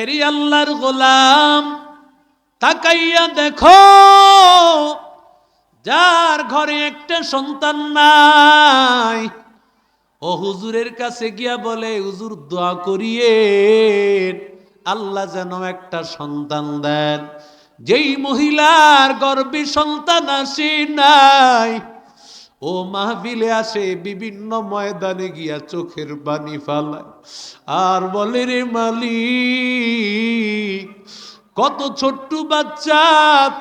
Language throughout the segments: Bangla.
এরি আল্লাহর গোলাম, তাকাইয়া দেখো, যার ঘরে একটা সন্তান নাই। ও হুজুরের কাছে গিয়া বলে, হুজুর, দোয়া করিয়ে আল্লাহ যেন একটা সন্তান দেন। যেই মহিলার গর্বে সন্তান আসে নাই ও মাহবিলে আসে বিভিন্ন ময়দানে গিয়া চোখের পানি ফালায়। আর বলে রে মালিক, কত ছোট্ট বাচ্চা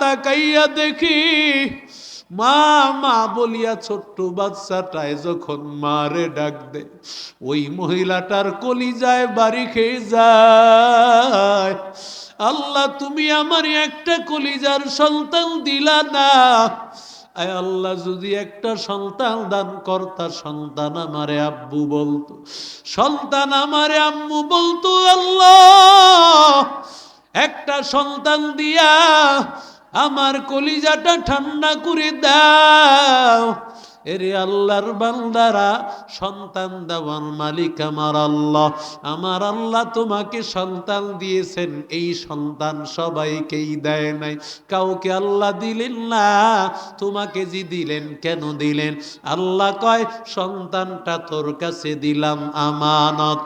তাকাইয়া দেখি। মা মা বলিয়া ছোট্ট বাচ্চাটায় যখন মারে ডাক দে ওই মহিলাটার কলি যায় বাড়ি খেয়ে যায়। আল্লাহ, তুমি আমার একটা কলিজার সন্তান দিলা না। আয় আল্লাহ, যদি একটা সন্তান দান কর্তা সন্তান আমারে আব্বু বলতো। সন্তান আমারে আম্মু বলতো, আল্লাহ, একটা সন্তান দিয়া আমার কলিজাটা ঠান্ডা করে দাও। এরে আল্লাহর বান্দারা, সন্তান দেওয়ার মালিক আমার আল্লাহ। আমার আল্লাহ তোমাকে সন্তান দিয়েছেন, এই সন্তান সবাইকেই দেয় নাই। কাউকে আল্লাহ দিলেন না, তোমাকে যে দিলেন, কেন দিলেন? আল্লাহ কয়, সন্তানটা তোর কাছে দিলাম আমানত।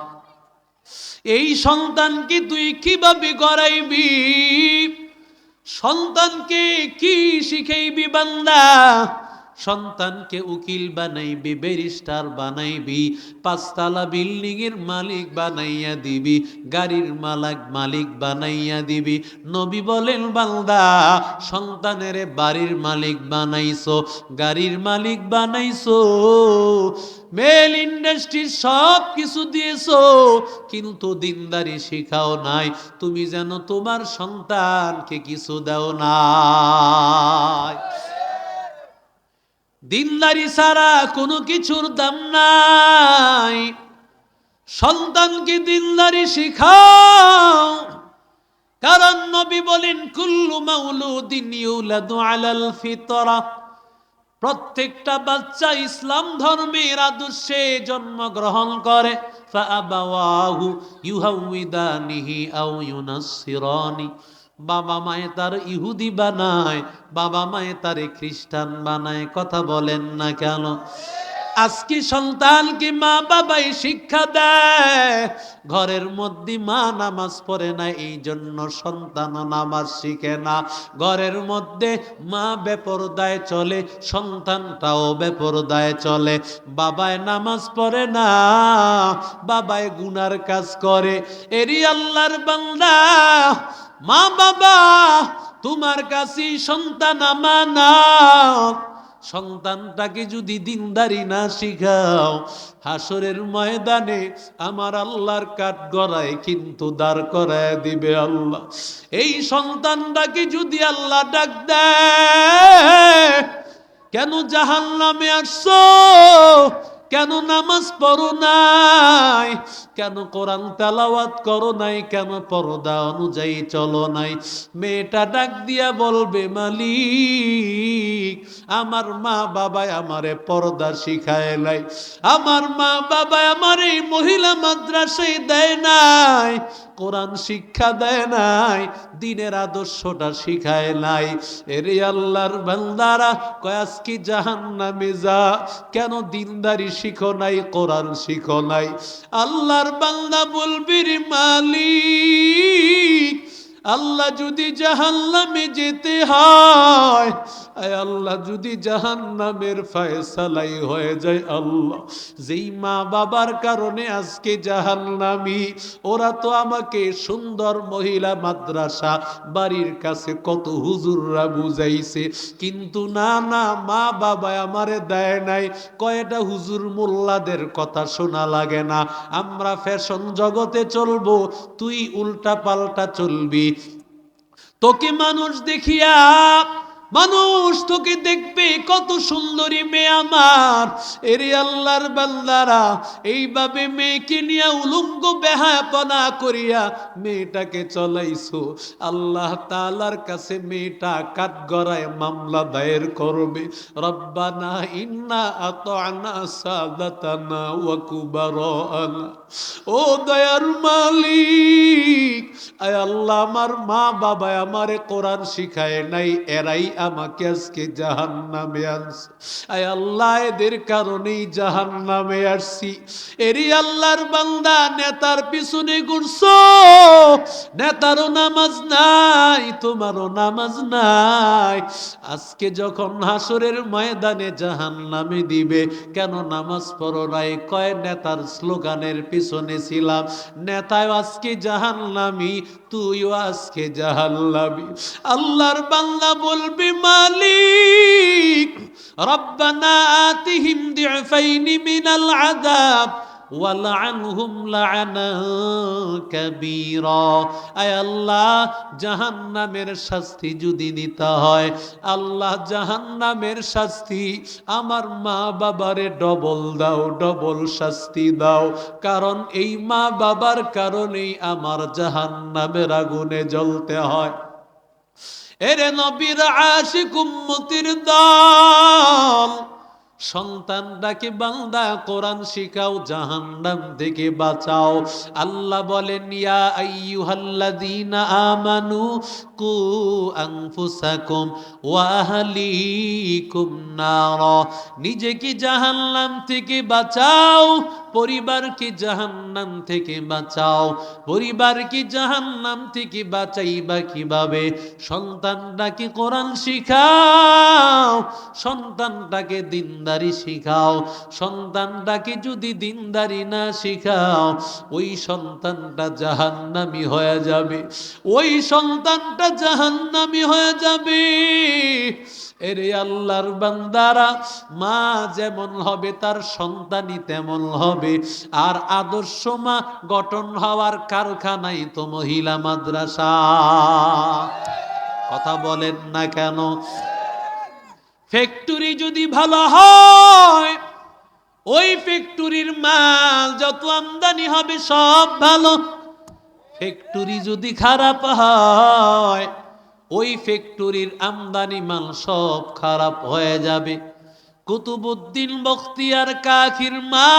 এই সন্তানকে তুই কীভাবে গড়াইবি? সন্তানকে কি শিখাইবি বান্দা? সন্তানকে উকিল বানাইবি, ব্যারিস্টার বানাইবি, পাঁচতলা বিল্ডিং এর মালিক বানাইয়া দিবি, গাড়ির মালাক মালিক বানাইয়া দিবি। নবী বলেন, বান্দা, সন্তানের বাড়ির মালিক বানাইছো, গাড়ির মালিক বানাইছো, মেল ইন্ডাস্ট্রি সব কিছু দিয়েছ, কিন্তু দিনদারি শিখাও নাই, তুমি যেন তোমার সন্তানকে কিছু দাও নাই। দিনদারি ছাড়া কোনো কিছুর দাম নাই। সন্তানকে দিনদারি শিখাও। কারণ নবী বলেন, কুল্লু মাউলুদিন ইউলাদু আলাল ফিতরা। প্রত্যেকটা বাচ্চা ইসলাম ধর্মের আদর্শে জন্মগ্রহণ করে। ফাআবাওয়াহু ইউহাউইদানিহি আও ইউনাসসিরানি। বাবা মায়ে তার ইহুদি বানায়, বাবা মায়ে তারে খ্রিস্টান বানায়, কথা বলেন না কেন? আজকে সন্তানকে মা বাবাই শিক্ষা দেয়, ঘরের মধ্যে মা নামাজ পড়ে না এই জন্য সন্তান নামাজ শিখে না। ঘরের মধ্যে মা বেপরদায় চলে, সন্তানটাও বেপরদায় চলে। বাবায় নামাজ পড়ে না বাবায় গুনার কাজ করে। এরি আল্লাহর বান্দা মা বাবা, তোমার কাছে সন্তান আমানত সন্তানটাকে যদি দিনদারি না শিখাও, হাসরের ময়দানে আমার আল্লাহর কাঠ গড়ায় কিন্তু দাঁড় করায় দিবে আল্লাহ। এই সন্তানটাকে যদি আল্লাহ ডাক দেয়, কেন জাহান নামে আসছো? কেন নামাজ পড়ো নাই? কেন কোরআন তেলাওয়াত করো নাই? কেন পর্দা অনুযায়ী চলো নাই? মেয়েটা ডাক দিয়া বলবে, মালিক, আমার মা বাবায় আমারে পর্দা শিখায় নাই। আমার মা বাবায় আমার এই মহিলা মাদ্রাসায় দেয় নাই। কোরআন শিক্ষা দেয় নাই, দিনের আদর্শটা শিখায় নাই। এরে আল্লাহর বান্দারা কয়াস কি জাহান নামে যা, কেন দিনদারি শিখো নাই, কোরআন শিখো নাই? আল্লাহর বান্দা বলবি রে মালিক আল্লাহ যদি জাহান্নামে যেতে হয় আল্লাহ যদি জাহান্নামের ফয়সালাই হয়ে যায় আল্লাহ। যেই মা বাবার কারণে আজকে জাহান্নামি, ওরা তো আমাকে সুন্দর মহিলা মাদ্রাসা বাড়ির কাছে কত হুজুররা বুঝাইছে। কিন্তু না না, মা বাবা আমারে দেয় নাই, কয়টা হুজুর মোল্লাদের কথা শোনা লাগে না। আমরা ফ্যাশন জগতে চলবো, তুই উল্টা পাল্টা চলবি তোকে মানুষ দেখিয়া মানুষ তোকে দেখবে কত সুন্দরী মেয়ে আমার। এরে আল্লাহর বান্দারা, এইভাবে মেয়েকে নিয়ে উলঙ্গ বেহাপনা করিয়া মেয়েটাকে চলাইছো। আল্লাহ তালার কাছে মেয়েটা কাঠ গড়ায় মামলা দায়ের করবে। রব্বানা ইন্না আতানা সাদাতানা ওয়া কুবারানা। ও দয়ার মালিক, আয় আল্লাহ, আমার মা বাবা আমারে কোরআন শিখায় নাই, এরাই আমাকে আজকে জাহান নামে আনছে। আয় আল্লাহ, এদের কারণেই জাহান নামে আসছি। এরই আল্লাহর বান্দা, নেতার পিছনে ঘুরছো। নেতারও নামাজ নাই, তোমারও নামাজ নাই। আজকে যখন হাসরের ময়দানে জাহান নামে দিবে, কেন নামাজ পড়ো নাই? কয় নেতার স্লোগানের পিছনে ছিলাম। নেতায় আজকে জাহান নামি তুইও আজকে জাহাল্লাবি আল্লাহর বান্দা বলবি মালিক রব্বানা আতিহিম দিফাইনি মিনাল আযাব। ওয়ালআনহুম লাআনা কাবীরা। আয় আল্লাহ, জাহান্নামের শাস্তি যদি নিতে হয়, আল্লাহ জাহান্নামের শাস্তি আমার মা বাবারে ডবল দাও, ডবল শাস্তি দাও। কারণ এই মা বাবার কারণেই আমার জাহান্নামের আগুনে জ্বলতে হয়। এরে নবীর আশিক উম্মতির দল সন্তানটাকে বান্দা কোরআন শিখাও, জাহান্নাম থেকে বাঁচাও। আল্লাহ বলেন, ইয়া আইয়ুহাল্লাযীনা আমানু কু আনফুসাকুম ওয়া আহলিকুম নার। নিজেকে জাহান্নাম থেকে বাঁচাও পরিবারকে জাহান্নাম থেকে বাঁচাও। পরিবারকে জাহান্নাম থেকে বাঁচাইবা কীভাবে? সন্তানটাকে কোরআন শিখাও। সন্তানটাকে দিনদারি শিখাও। সন্তানটাকে যদি দিনদারি না শিখাও, ওই সন্তানটা জাহান্নামি হয়ে যাবে। ওই সন্তানটা জাহান্নামি হয়ে যাবে। এরে আল্লাহর বান্দারা, মা যেমন হবে, তার সন্তানই তেমন হবে। আর আদর্শ মা গঠন হওয়ার কারখানাই তো মহিলা মাদ্রাসা। কথা বলেন না কেন? ফ্যাক্টরি যদি ভালো হয়, ওই ফ্যাক্টরির মাল যত আমদানি হবে সব ভালো। ফ্যাক্টরি যদি খারাপ হয়, ওই ফ্যাক্টরির আমদানি মাল সব খারাপ হয়ে যাবে। কুতুবুদ্দিন বখতিয়ার কাকির মা।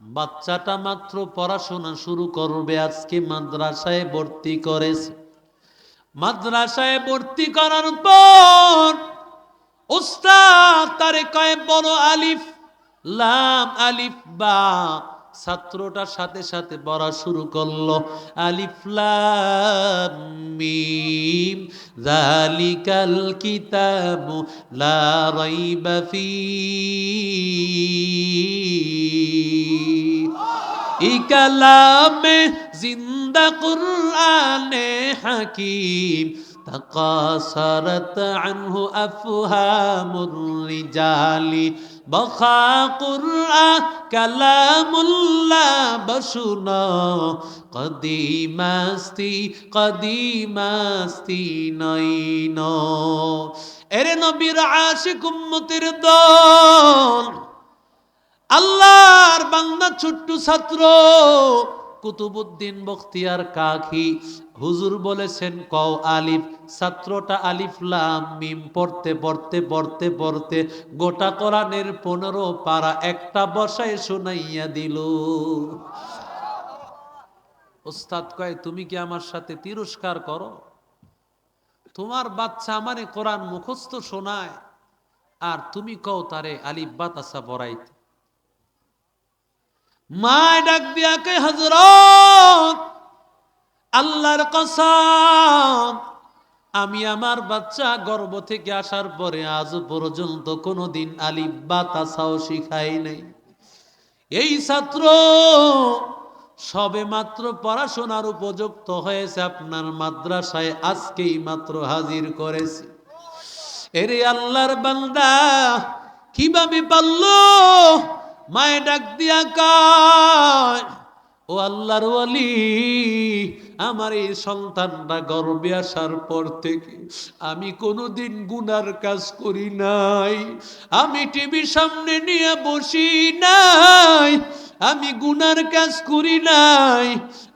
বাচ্চাটা মাত্র পড়াশোনা শুরু করবে, আজকে মাদ্রাসায় ভর্তি করেছে। মাদ্রাসায় ভর্তি করার পর উস্তাদ তারে কয়, বড় আলিফ, লাম, আলিফ, বা। ছাত্রটার সাথে সাথে পড়া শুরু করলো আলিফ লাম মিম যালিকাল কিতাবু লা রাইবা ফি ইকালামে জিন্দা কুরআনে হাকিম تقاصرت عنه أفهام الرجال বখা কুরআ কালামুল্লাহ বসুন, কদিমাস্তি কদিমাস্তি নইন এরে নবীর আশিক উম্মতির দল, আল্লাহর বাংলা ছোট্ট ছাত্র কুতুবুদ্দিন বখতিয়ার কাকি হুজুর বলেছেন, কও আলিফ, ছাত্রটা আলিফ লাম, মিম পড়তে পড়তে পড়তে পড়তে গোটা কোরআনের পনেরো পারা একটা বসায় শোনাইয়া দিল। ওস্তাদ কয়, তুমি কি আমার সাথে তিরস্কার করো? তোমার বাচ্চা আমারে কোরআন মুখস্থ শোনায়, আর তুমি কও তারে আলিফ বাতাসা পড়াইতে। মা ডাক দিয়া কে হজরত আল্লাহর কসম, আমি আমার বাচ্চা গর্ব থেকে আসার পরে আজ পর্যন্ত কোনোদিন আলিফ বাতাসাও শিখাই নাই। এই ছাত্র সবে মাত্র পড়াশোনার উপযুক্ত হয়েছে, আপনার মাদ্রাসায় আজকেই মাত্র হাজির করেছে। এরে আল্লাহর বান্দা, কীভাবে পারল? মায়ে ডাক দিয়া কয়, ও আল্লাহর ওয়ালি আমার এই সন্তানটা গর্বে আসার পর থেকে আমি কোনোদিন গুনার কাজ করি নাই, আমি টিভির সামনে নিয়ে বসি নাই। আমি গুনার কাজ করি নাই,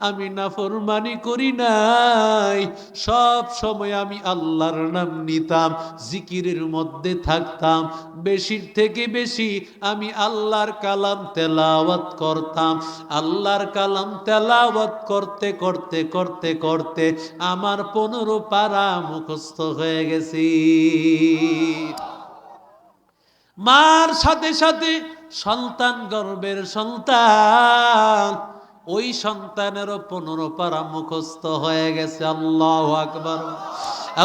আমি নাফরমানি করি নাই। সব সময় আমি আল্লাহর নাম নিতাম, জিকিরের মধ্যে থাকতাম। বেশির থেকে বেশি আমি আল্লাহর কালাম তেলাওয়াত করতাম। আল্লাহর কালাম তেলাওয়াত করতে করতে করতে করতে আমার পনেরো পারা মুখস্থ হয়ে গেছি। মার সাথে সাথে সন্তান গর্বের সন্তান। ওই সন্তানেরও পনেরো পারা মুখস্থ হয়ে গেছে, আল্লাহ আকবর।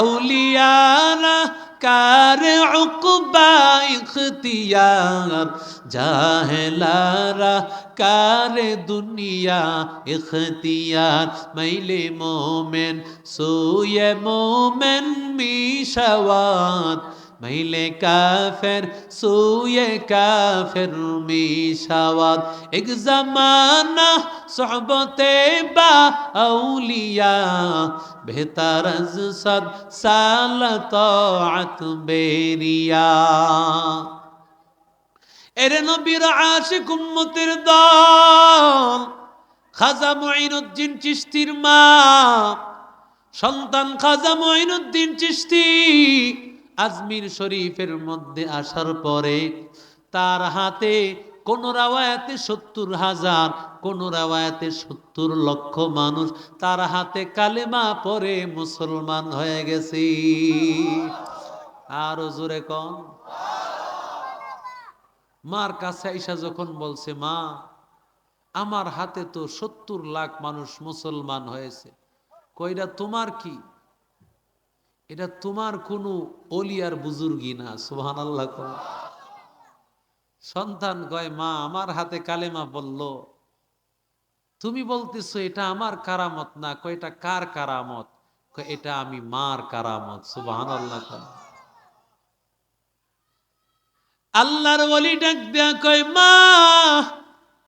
আউলিয়ানা কার উকবা জাহেলারা কার দুনিয়া ইখতিয়ার। মাইলে মোমেন, সুয়ে মোমেন মিশাওয়াত মাইলে কাফের সুয়ে কাফের মিশাওয়াত এক জামানা সোহবতে বা আউলিয়া বেহতার আজ সদ সালত বেরিয়া এরে নবীর আশিক উম্মতের দল খাজা মঈনুদ্দিন চিস্তির মা সন্তান খাজা মঈনুদ্দিন চিস্তি আজমির শরীফের মধ্যে আসার পরে তার হাতে কোন রাওয়ায়াতে সত্তর হাজার, কোন রাওয়ায়াতে সত্তর লক্ষ মানুষ তার হাতে কালেমা পরে মুসলমান হয়ে গেছে। আরও জোরে কন মার কাছে আইসা যখন বলছে, মা, আমার হাতে তো সত্তর লাখ মানুষ মুসলমান হয়েছে। কইরা তোমার কি? এটা তোমার কোনো অলিয়ার বুজুর্গি না সুহান আল্লাহ সন্তান কয়, মা, আমার হাতে কালেমা বলল। তুমি বলতেছো এটা আমার কারামত না, কয়, এটা কার কারামত? এটা আমি মার কারামত সুবাহান আল্লাহ আল্লাহর ওলি ডাক দেয়া কয়, মা